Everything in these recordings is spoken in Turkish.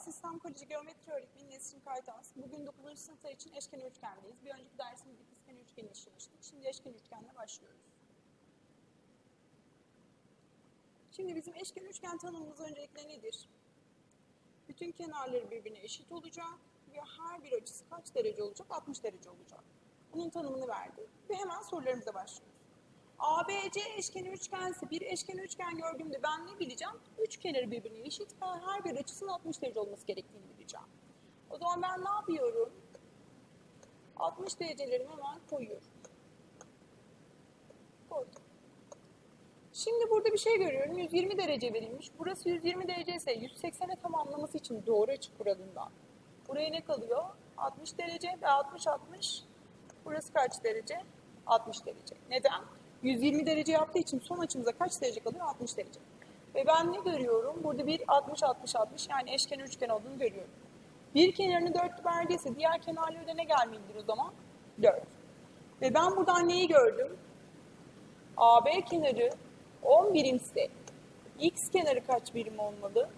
Sistem Koleji Geometri Öğretmeni Nesrin Kaytans. Bugün 9. sınıflar için eşkenar üçgendeyiz. Bir önceki dersimizde dikizkenar üçgeni işlemiştik. Şimdi eşkenar üçgenle başlıyoruz. Şimdi bizim eşkenar üçgen tanımımız öncelikle nedir? Bütün kenarları birbirine eşit olacak ve her bir açısı kaç derece olacak? 60 derece olacak. Bunun tanımını verdi ve hemen sorularımıza başlıyoruz. ABC eşkenar üçgense bir eşkenar üçgen gördüğümde ben ne bileceğim? Üç kenarı birbirine eşit ve her bir açısının 60 derece olması gerektiğini bileceğim. O zaman ben ne yapıyorum? 60 derecelerimi hemen koyuyorum. Koydum. Şimdi burada bir şey görüyorum. 120 derece verilmiş. Burası 120 derece ise 180'e tamamlaması için doğru açı kuralından. Buraya ne kalıyor? 60 derece ve 60 60. Burası kaç derece? 60 derece. Neden? 120 derece yaptığı için son açımıza kaç derece kalıyor? 60 derece. Ve ben ne görüyorum? Burada bir 60 60 60 yani eşkenar üçgen olduğunu görüyorum. Bir kenarını 4 verdiyse diğer kenarları da ne gelmelidir o zaman? 4. Ve ben buradan neyi gördüm? AB kenarı 10 birimse x kenarı kaç birim olmalı?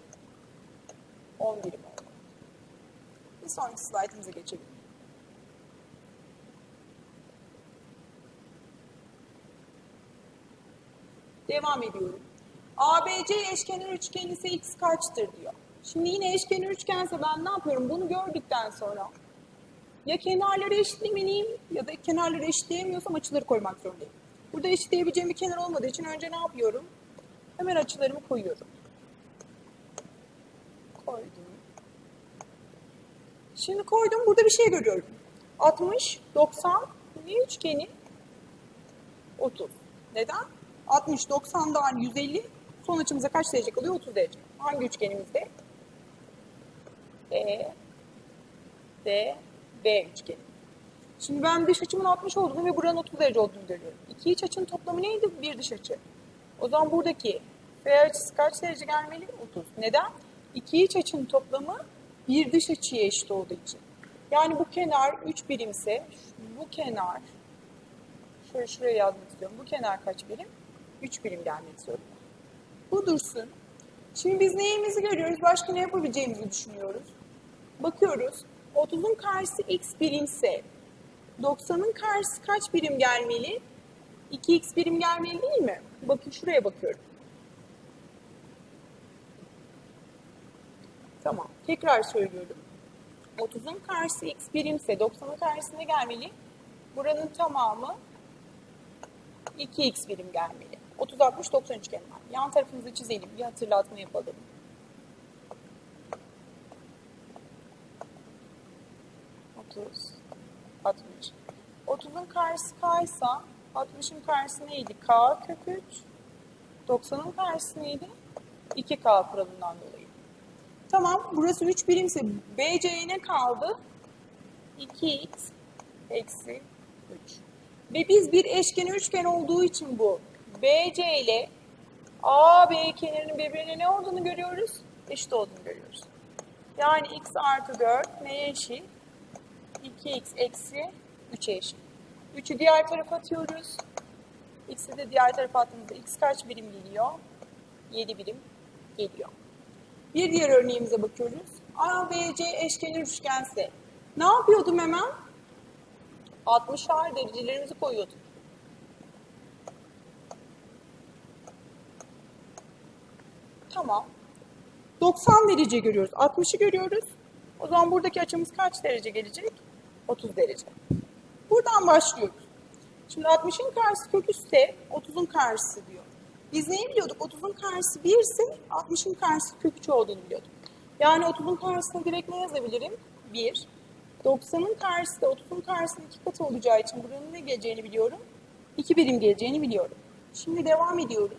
10 birim olmalı. Bir sonraki slaytımıza geçelim. Devam ediyorum. ABC eşkenar üçgen ise x kaçtır diyor. Şimdi yine eşkenar üçgense ben ne yapıyorum? Bunu gördükten sonra ya kenarları eşitlemeliyim ya da kenarları eşitleyemiyorsam açıları koymak zorundayım. Burada eşitleyebileceğim bir kenar olmadığı için önce ne yapıyorum? Hemen açılarımı koyuyorum. Koydum. Şimdi koydum. Burada bir şey görüyorum. 60, 90, ne üçgeni? 30. Neden? 60, 90'dan 150. Son açımıza kaç derece kalıyor? 30 derece. Hangi üçgenimizde? D, D, B üçgeni. Şimdi ben dış açımın 60 olduğunu ve buranın 30 derece olduğunu görüyorum. İki iç açının toplamı neydi? Bir dış açı. O zaman buradaki B açısı kaç derece gelmeli? 30. Neden? İki iç açının toplamı bir dış açıya eşit olduğu için. Yani bu kenar 3 birimse bu kenar şöyle şuraya yazmak istiyorum. Bu kenar kaç birim? 3 birim gelmek zorunda. Bu dursun. Şimdi biz neyimizi görüyoruz? Başka ne yapabileceğimizi düşünüyoruz. Bakıyoruz. 30'un karşısı x birimse 90'ın karşısı kaç birim gelmeli? 2x birim gelmeli değil mi? Bakın şuraya bakıyorum. Tamam. Tekrar söylüyorum. 30'un karşısı x birimse 90'ın karşısı ne gelmeli? Buranın tamamı 2x birim gelmeli. 30, 60, 90 üçgen var. Yan tarafımızı çizelim. Bir hatırlatma yapalım. Otuz, 60. 30'un karşısı k ise 60'ın karşısı neydi? K kök 3. 90'ın karşısı neydi? 2K kuralından dolayı. Tamam. Burası 3 birimse BC'ye ne kaldı? 2x eksi 3. Ve biz bir eşkenar üçgen olduğu için bu BC ile AB kenarının birbirine ne olduğunu görüyoruz? Eşit olduğunu görüyoruz. Yani x artı 4 neye eşit? 2x eksi 3'e eşit. 3'ü diğer tarafa atıyoruz. X'i de diğer tarafa attığımızda x kaç birim geliyor? 7 birim geliyor. Bir diğer örneğimize bakıyoruz. ABC eşkenar üçgense ne yapıyordum hemen? 60'ar derecelerimizi koyuyorduk. Tamam. 90 derece görüyoruz. 60'ı görüyoruz. O zaman buradaki açımız kaç derece gelecek? 30 derece. Buradan başlıyoruz. Şimdi 60'ın karşısı kök üsse 30'un karşısı diyor. Biz neyi biliyorduk? 30'un karşısı 1 ise 60'ın karşısı kök 3 olduğunu biliyorduk. Yani 30'un karşısına direkt ne yazabilirim? 1. 90'ın karşısı da 30'un karşısının iki katı olacağı için buranın ne geleceğini biliyorum. 2 birim geleceğini biliyorum. Şimdi devam ediyoruz.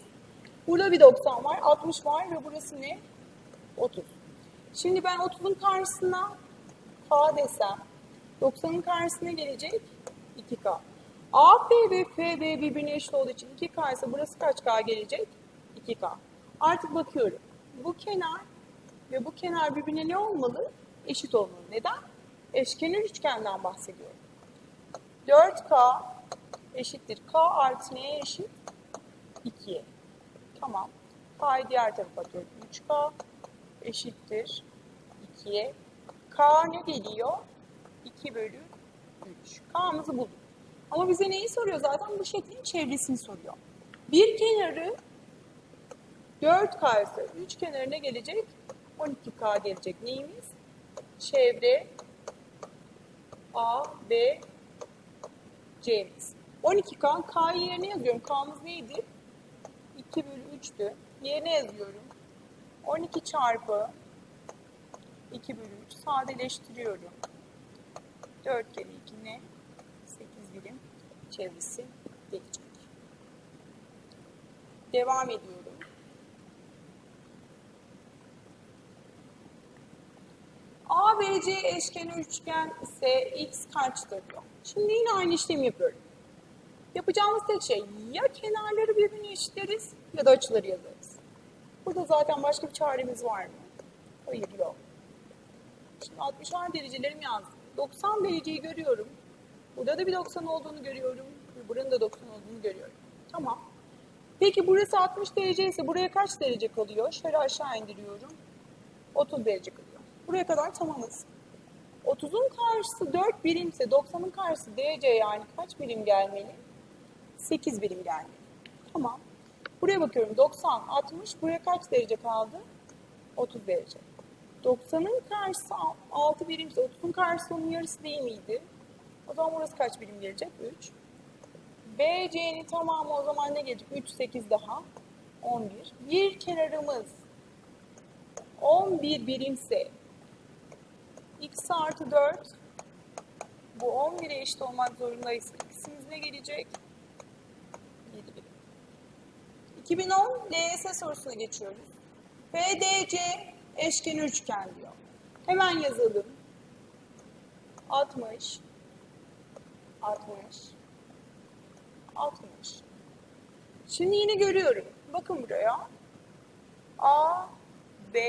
Burada bir 90 var, 60 var ve burası ne? 30. Şimdi ben 30'un karşısına K desem, 90'ın karşısına gelecek 2K. AP ve FB birbirine eşit olduğu için 2K ise burası kaç K gelecek? 2K. Artık bakıyorum. Bu kenar ve bu kenar birbirine ne olmalı? Eşit olmalı. Neden? Eşkenar üçgenden bahsediyorum. 4K eşittir. K artı neye eşit? 2'ye. Tamam. K'yı diğer tarafa atıyorum. 3K eşittir 2'ye. K ne geliyor? 2 bölü 3. K'mızı bulduk. Ama bize neyi soruyor zaten? Bu şeklin çevresini soruyor. Bir kenarı 4K ise 3 kenarına gelecek 12K gelecek. Neyimiz? Çevre A, B, C'miz. 12K, K'yı yerine yazıyorum. K'mız neydi? 2 bölü 3'tü. Yerine yazıyorum. 12 çarpı 2 bölü 3 sadeleştiriyorum. 4 kere 2 ne? 8 birim çevresi gelecek. Devam ediyorum. A ve C eşkenar üçgen ise x kaçtır. Şimdi yine aynı işlemi yapıyorum. Yapacağımız tek şey ya kenarları birbirine eşitleriz ya da açıları yazarız. Burada zaten başka bir çaremiz var mı? Hayır yok. Şimdi 60'ar derecelerimi yazdım. 90 dereceyi görüyorum. Burada da bir 90 olduğunu görüyorum. Buranın da 90 olduğunu görüyorum. Tamam. Peki burası 60 derece ise buraya kaç derece kalıyor? Şöyle aşağı indiriyorum. 30 derece kalıyor. Buraya kadar tamamız. 30'un karşısı 4 birimse 90'ın karşısı DC yani kaç birim gelmeli? 8 birim gelmeli. Tamam. Buraya bakıyorum 90, 60. Buraya kaç derece kaldı? 30 derece. 90'ın karşısı 6 birimse 30'un karşısı onun yarısı değil miydi? O zaman burası kaç birim gelecek? 3. BC'nin tamamı o zaman ne gelecek? 3, 8 daha 11. Bir kenarımız 11 birimse x artı 4 bu 11'e eşit olmak zorundaysa x'imiz ne gelecek? 7 birim. 2010 LYS sorusuna geçiyoruz. FDC eşkenar üçgen diyor. Hemen yazalım. 60 60 60 Şimdi yine görüyorum. Bakın buraya. A, B,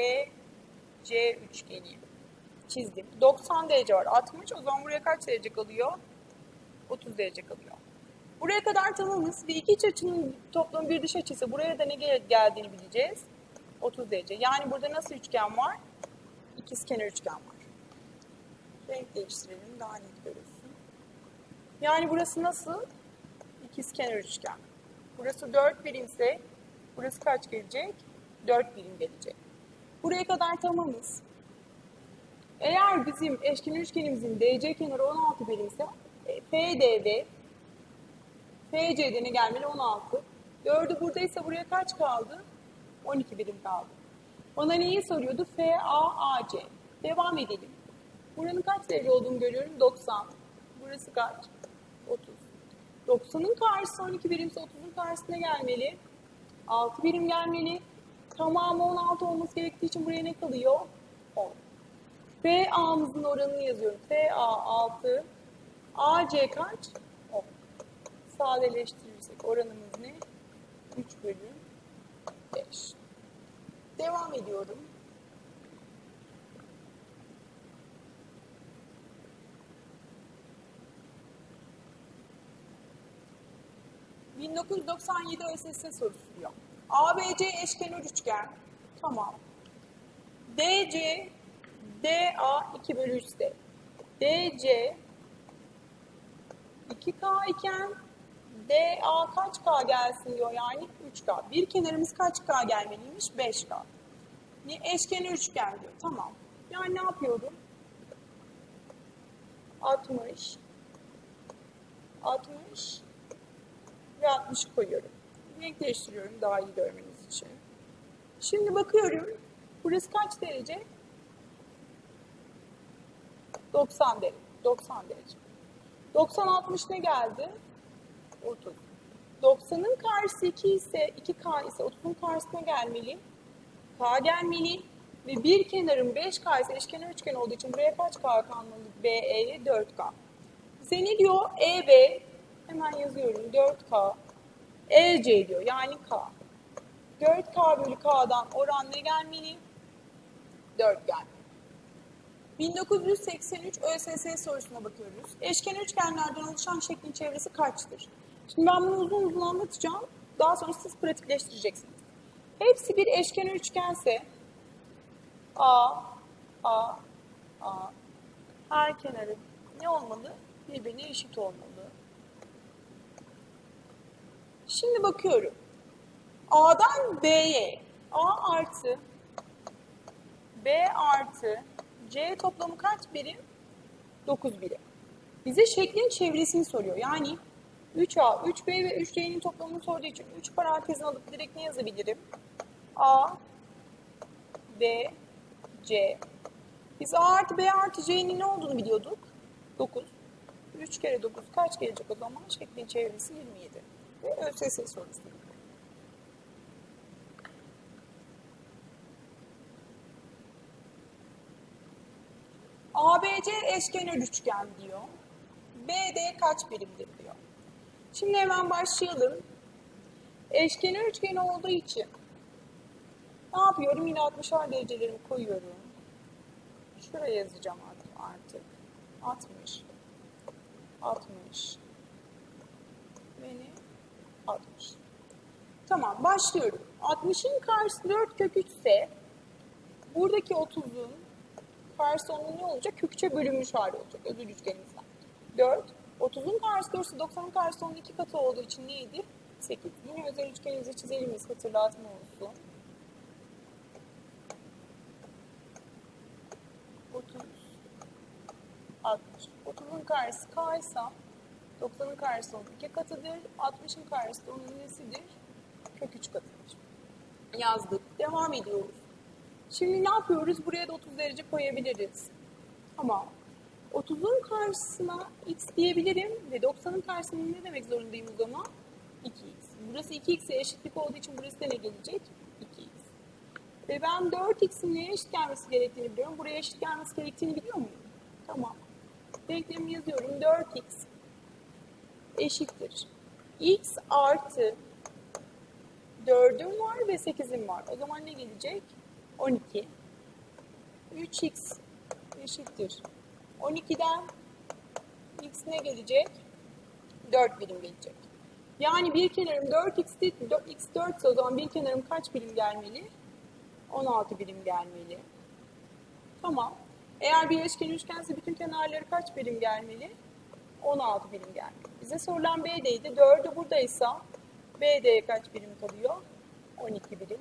C üçgeni çizdim. 90 derece var. 60. O zaman buraya kaç derece kalıyor? 30 derece kalıyor. Buraya kadar tamamız. Ve iki iç açının toplamı bir dış açıysa buraya da ne gel- geldiğini bileceğiz. 30 derece. Yani burada nasıl üçgen var? İkizkenar üçgen var. Renk değiştirelim daha net görürsün. Yani burası nasıl? İkizkenar üçgen. Burası 4 birimse burası kaç gelecek? 4 birim gelecek. Buraya kadar tamamız. Eğer bizim eşkenar üçgenimizin DC kenarı 16 birimse e, Ne gelmeli? 16. 4'ü buradaysa buraya kaç kaldı? 12 birim kaldı. Bana neyi soruyordu? FAAC. Devam edelim. Buranın kaç derece olduğunu görüyorum? 90. Burası kaç? 30. 90'ın karşısı 12 birimse 30'un karşısına gelmeli. 6 birim gelmeli. Tamamı 16 olması gerektiği için buraya ne kalıyor? 10. FA'mızın oranını yazıyorum. FA 6. AC kaç? 10. Sadeleştirirsek oranımız ne? 3 bölü 5. Devam ediyorum. ...1997 ÖSS sorusu diyor. ABC eşkenar üçgen. Tamam. DC, DA 2 bölü 3 ise DC 2K iken DA kaç K gelsin diyor yani 3K. Bir kenarımız kaç K gelmeliymiş? 5K. Ne eşkenar üçgen diyor. Tamam. Yani ne yapıyorum? 60 60 ve 60 koyuyorum. Renk değiştiriyorum daha iyi görmeniz için. Şimdi bakıyorum. Burası kaç derece? 90 derece. 90 derece. 90 60 ne geldi? 30. 90'ın karşısı 2 ise 2K ise 30'un karşısına gelmeli. K gelmeli. Ve bir kenarın 5K ise eşkenar üçgen olduğu için buraya kaç K kalmalı? BE'ye 4K. Bize diyor? EB hemen yazıyorum 4K. EC diyor yani K. 4K bölü K'dan oran ne gelmeli? 4 gelmeli. 1983 ÖSS sorusuna bakıyoruz. Eşkenar üçgenlerden oluşan şeklin çevresi kaçtır? Şimdi ben bunu uzun uzun anlatacağım. Daha sonra siz pratikleştireceksiniz. Hepsi bir eşkenar üçgense A, A, A. Her kenarı ne olmalı? Birbirine eşit olmalı. Şimdi bakıyorum. A'dan B'ye A artı B artı C toplamı kaç birim? 9 birim. Bize şeklin çevresini soruyor. Yani 3A, 3B ve 3C'nin toplamını sorduğu için 3 parantezini alıp direkt ne yazabilirim? A, B, C. Biz A artı B artı C'nin ne olduğunu biliyorduk. 9. 3 kere 9 kaç gelecek o zaman? Şeklin çevresi 27. Ve ÖSS sorusu. ABC eşkenar üçgen diyor. BD kaç birimdir diyor. Şimdi hemen başlayalım. Eşkenar üçgen olduğu için ne yapıyorum? Yine 60'ar derecelerimi koyuyorum. Şuraya yazacağım artık. artık. 60. 60. Beni 60. Tamam başlıyorum. 60'ın karşısı 4 kök 3 ise buradaki 30'un karşısı onun ne olacak? Kökçe bölünmüş hali olacak öbür üçgenimizden. 4. 30'un karşısı 4 ise 90'ın karşısı onun 2 katı olduğu için neydi? 8. Yine özel üçgenimizi çizelim biz hatırlatma olsun. 30, 60. 30'un karşısı k ise 90'ın karşısı onun 2 katıdır. 60'ın karşısı onun nesidir? Kök 3 katıdır. Yazdık. Devam ediyoruz. Şimdi ne yapıyoruz? Buraya da 30 derece koyabiliriz. Ama 30'un karşısına x diyebilirim ve 90'ın karşısına ne demek zorundayım o zaman? 2x. Burası 2x'e eşitlik olduğu için burası da ne gelecek? 2x. Ve ben 4x'in neye eşit gelmesi gerektiğini biliyorum. Buraya eşit gelmesi gerektiğini biliyor muyum? Tamam. Denklemimi yazıyorum. 4x eşittir. x artı 4'üm var ve 8'im var. O zaman ne gelecek? 12. 3x eşittir. 12'den x ne gelecek? 4 birim gelecek. Yani bir kenarım 4x değil, x 4 ise o zaman bir kenarım kaç birim gelmeli? 16 birim gelmeli. Tamam. Eğer bir eşkenar üçgense bütün kenarları kaç birim gelmeli? 16 birim gelmeli. Bize sorulan BD'ydi. 4'ü buradaysa BD'ye kaç birim kalıyor? 12 birim.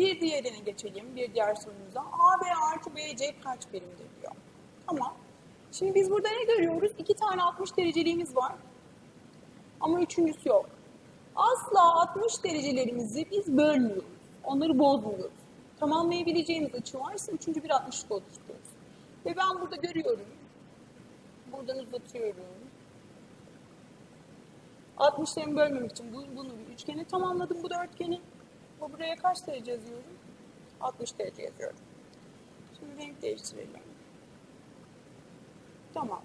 Bir diğerine geçelim. Bir diğer sorumuza. AB artı BC kaç birimdir diyor. Tamam. Şimdi biz burada ne görüyoruz? İki tane 60 dereceliğimiz var. Ama üçüncüsü yok. Asla 60 derecelerimizi biz bölmüyoruz. Onları bozmuyoruz. Tamamlayabileceğimiz açı varsa üçüncü bir 60'lık oluşturuyoruz. Ve ben burada görüyorum. Buradan uzatıyorum. 60'larımı bölmemek için bu- bunu bir üçgene tamamladım bu dörtgeni. Bu buraya kaç derece yazıyorum? 60 derece yazıyorum. Şimdi renk değiştirelim. Tamam.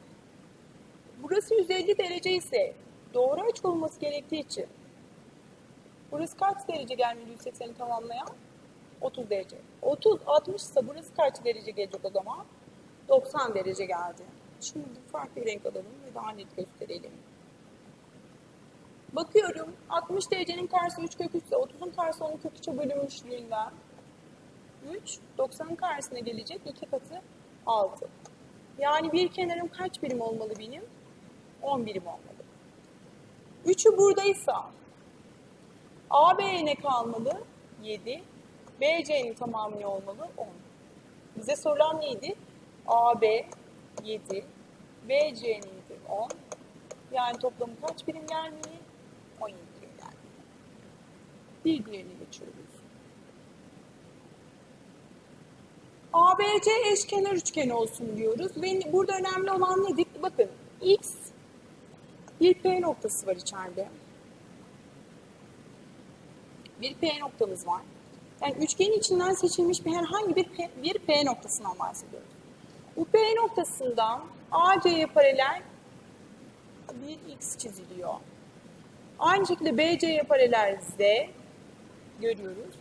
Burası 150 derece ise doğru açı olması gerektiği için burası kaç derece gelmeli 180'i tamamlayan? 30 derece. 30, 60 ise burası kaç derece gelecek o zaman? 90 derece geldi. Şimdi farklı bir renk alalım ve daha net gösterelim. Bakıyorum 60 derecenin karşısı 3 kök 3 ise 30'un karşısı onun kök 3'e bölünmüşlüğünden 3, 90'ın karşısına gelecek 2 katı 6. Yani bir kenarım kaç birim olmalı benim? 10 birim olmalı. 3'ü buradaysa AB'ye ne kalmalı? 7. BC'nin tamamı ne olmalı? 10. Bize sorulan neydi? AB 7. BC'nin neydi? 10. Yani toplamı kaç birim gelmeli? 17 birim gelmeli. Bir diğerine geçiyoruz. ABC eşkenar üçgen olsun diyoruz. Ve burada önemli olan nedir? Bakın X bir P noktası var içeride. Bir P noktamız var. Yani üçgenin içinden seçilmiş bir herhangi bir P, bir P noktasından bahsediyoruz. Bu P noktasından AC'ye paralel bir X çiziliyor. Aynı şekilde BC'ye paralel Z görüyoruz.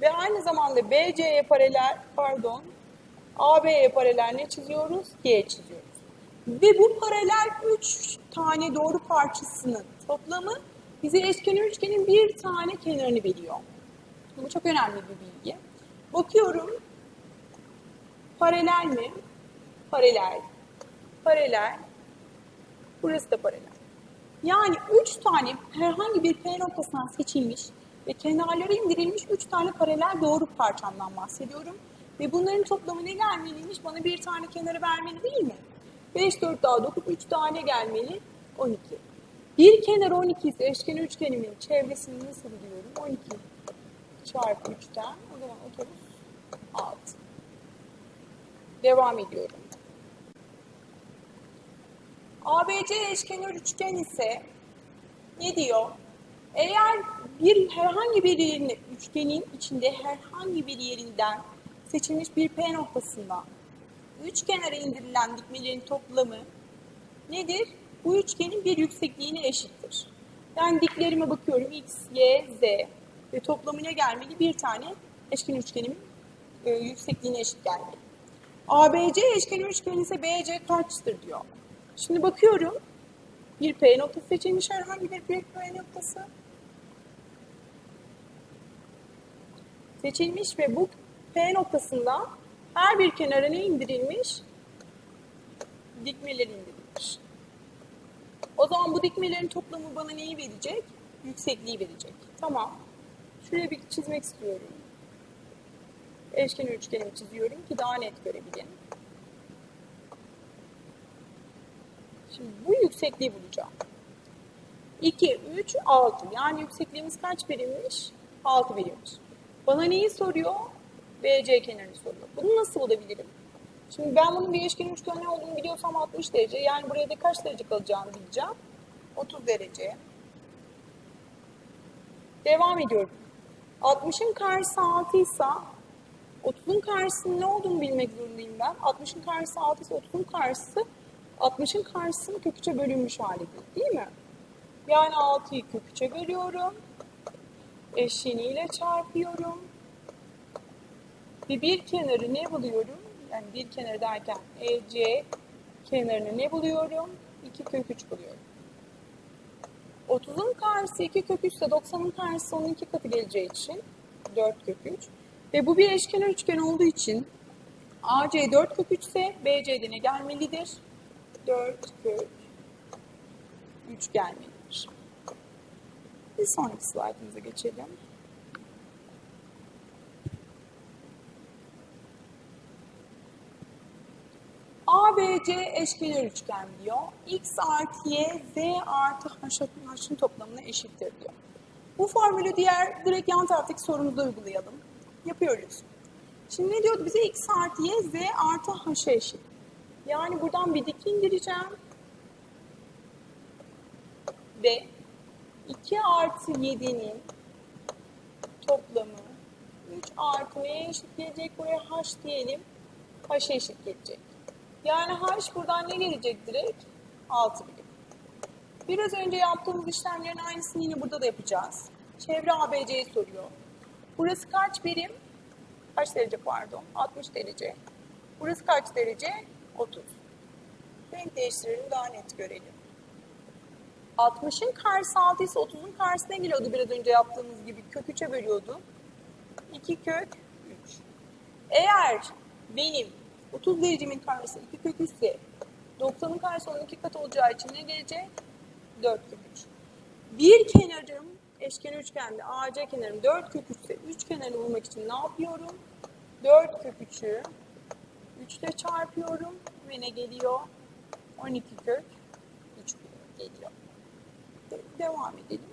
Ve aynı zamanda BC'ye paralel, pardon, AB'ye paralel ne çiziyoruz? G çiziyoruz. Ve bu paralel 3 tane doğru parçasının toplamı bize eşkenar üçgenin bir tane kenarını veriyor. Bu çok önemli bir bilgi. Bakıyorum. Paralel mi? Paralel. Paralel. Burası da paralel. Yani üç tane herhangi bir P noktasından seçilmiş ve kenarlara indirilmiş üç tane paralel doğru parçamdan bahsediyorum. Ve bunların toplamı ne gelmeliymiş? Bana bir tane kenarı vermeli değil mi? 5, 4 daha 9, 3 tane gelmeli. 12. Bir kenar 12 ise eşkenar üçgenimin çevresini nasıl buluyorum? 12 çarpı 3'ten o zaman otobüs 6. Devam ediyorum. ABC eşkenar üçgen ise ne diyor? Eğer bir herhangi bir yerini üçgenin içinde herhangi bir yerinden seçilmiş bir P noktasında üç kenara indirilen dikmelerin toplamı nedir? Bu üçgenin bir yüksekliğine eşittir. Yani diklerime bakıyorum x, y, z ve toplamı ne gelmeli? Bir tane eşkenar üçgenimin e, yüksekliğine eşit gelmeli. ABC eşkenar üçgen ise BC kaçtır diyor. Şimdi bakıyorum. Bir P noktası seçilmiş herhangi bir P noktası. Seçilmiş ve bu P noktasında her bir kenara ne indirilmiş? Dikmeler indirilmiş. O zaman bu dikmelerin toplamı bana neyi verecek? Yüksekliği verecek. Tamam. Şuraya bir çizmek istiyorum. Eşkenar üçgenimi çiziyorum ki daha net görebilin. Şimdi bu yüksekliği bulacağım. 2, 3, 6. Yani yüksekliğimiz kaç birimmiş? 6 birimmiş. Bana neyi soruyor? BC kenarını soruyor. Bunu nasıl bulabilirim? Şimdi ben bunun bir eşkenar üçgen olduğunu biliyorsam 60 derece. Yani buraya da kaç derece kalacağını bileceğim. 30 derece. Devam ediyorum. 60'ın karşısı 6 ise 30'un karşısının ne olduğunu bilmek zorundayım ben. 60'ın karşısı 6 ise 30'un karşısı 60'ın karşısını kök 3'e bölünmüş halidir. Değil mi? Yani 6'yı kök 3'e bölüyorum. Eşleniğiyle çarpıyorum. Ve bir kenarı ne buluyorum? Yani bir kenarı derken EC kenarını ne buluyorum? 2 kök 3 buluyorum. 30'un karşısı 2 kök 3 ise 90'ın karşısı onun 2 katı geleceği için 4 kök 3. Ve bu bir eşkenar üçgen olduğu için AC 4 kök 3 ise BC'de ne gelmelidir? 4 kök 3 gelmelidir. Bir sonraki slaytımıza geçelim. ABC eşkenar üçgen diyor. X artı Y, Z artı H'ın toplamına eşittir diyor. Bu formülü diğer direkt yan taraftaki sorumuzda uygulayalım. Yapıyoruz. Şimdi ne diyordu bize? X artı Y, Z artı H'a eşit. Yani buradan bir dik indireceğim. Ve 2 artı 7'nin toplamı 3 artı Y'ye eşit gelecek. Buraya H diyelim. H'a eşit gelecek. Yani H buradan ne gelecek direkt? 6 birim. Biraz önce yaptığımız işlemlerin aynısını yine burada da yapacağız. Çevre ABC'yi soruyor. Burası kaç birim? Kaç derece pardon? 60 derece. Burası kaç derece? 30. Renk değiştirelim daha net görelim. 60'ın karşısı 6 ise 30'un karşısı ne geliyordu biraz önce yaptığımız gibi? Kök 3'e bölüyordu. 2 kök 3. Eğer benim 30 derecemin karşısı 2 kök 3 ise 90'ın karşısı 12 kat olacağı için ne gelecek? 4 kök 3. Bir kenarım eşkenar üçgende AC kenarım 4 kök 3 ise 3 kenarını bulmak için ne yapıyorum? 4 kök 3'ü 3 ile çarpıyorum ve ne geliyor? 12 kök 3 geliyor. Devam edelim.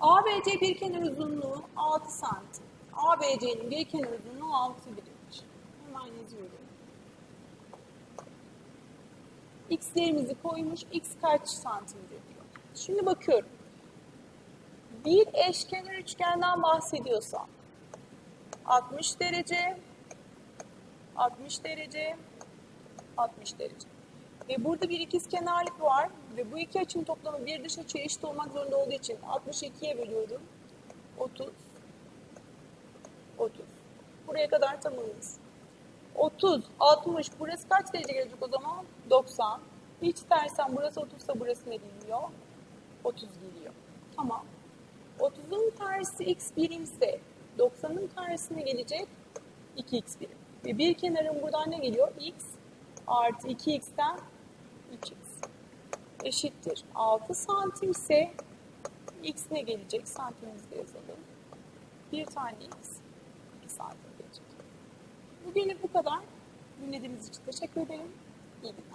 ABC bir kenar uzunluğu 6 santim. ABC'nin bir kenar uzunluğu 6 birimdir. Hemen yazıyorum. X'lerimizi koymuş. X kaç santimdir diyor. Şimdi bakıyorum. Bir eşkenar üçgenden bahsediyorsam 60 derece 60 derece 60 derece. Ve burada bir ikizkenarlık var ve bu iki açının toplamı bir dış açıya eşit olmak zorunda olduğu için 62'ye bölüyorum. 30 30. Buraya kadar tamamız. 30, 60. Burası kaç derece gelecek o zaman? 90. Hiç dersen burası 30 ise burası ne geliyor? 30 geliyor. Tamam. 30'un tersi x birimse 90'ın tersine gelecek 2x birim. Ve bir kenarın buradan ne geliyor? x artı 2x'ten 3x eşittir. 6 santimse x ne gelecek? Santimimizde yazalım. Bir tane x 2 santim gelecek. Bugünlük bu kadar. Dinlediğiniz için teşekkür ederim. İyi günler.